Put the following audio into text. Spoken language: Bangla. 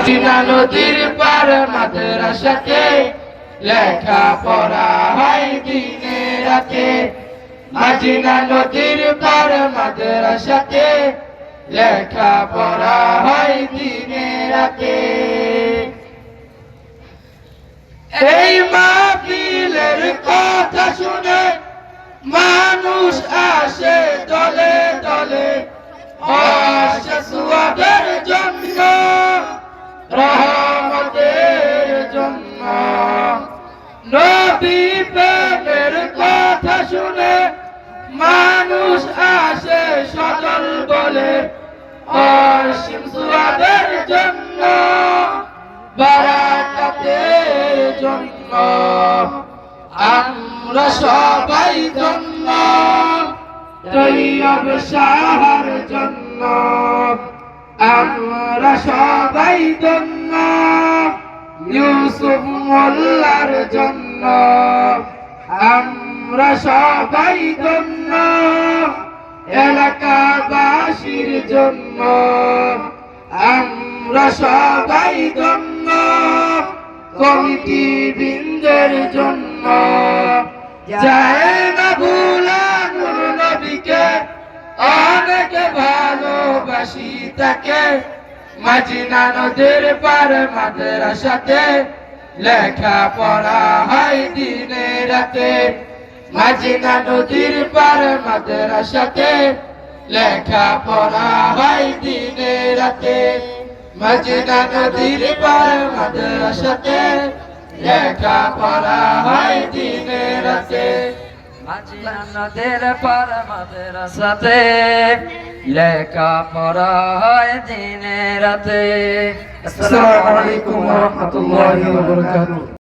মাঝিনা নদীর পার মাদ্রাসাতে লেখা পড়া হয় দিনে রাতে। মাঝিনা নদীর পার মাদ্রাসাতে লেখা পড়া হয় দিনে রাতে। এই মাহফিলের কথা শুনে মানুষ আসে দলে দলে। আসে সুয়াদের জন্য নবী প্রেমের কথা শুনে মানুষ আসে সদল বলে, অসীম সুয়াদের জন্য বারাকাতের জন্য, আমরা সবাই জন্য তৈয়ব শাহর জন্য, আমরা সবাই জন্য ইউসুফ মোল্লার জন্য। আমরা সবাই জন্য এলাকাবাসীর জন্য। আমরা সবাই জন্য কমিটি বৃন্দের জন্য। যায় না ভুলানুর নবীকে অনেক ভালোবাসি তাকে। মাঝিনা নদীর পার মাদ্রাসাতে লেখা পড়া হয় দিনে রাতে। মাঝিনা নদীর পার মাদ্রাসাতে লেখা পড়া হয় দিনে রাতে। মাঝিনা নদীর পার মাদ্রাসাতে লেখা পড়া হয় দিনে রাতে। নদের পর মাদ্রাসাতে লেখা পড়া হয় দিনে রাতে। আসসালামু আলাইকুম ওয়া রাহমাতুল্লাহি ওয়া বারাকাতুহু।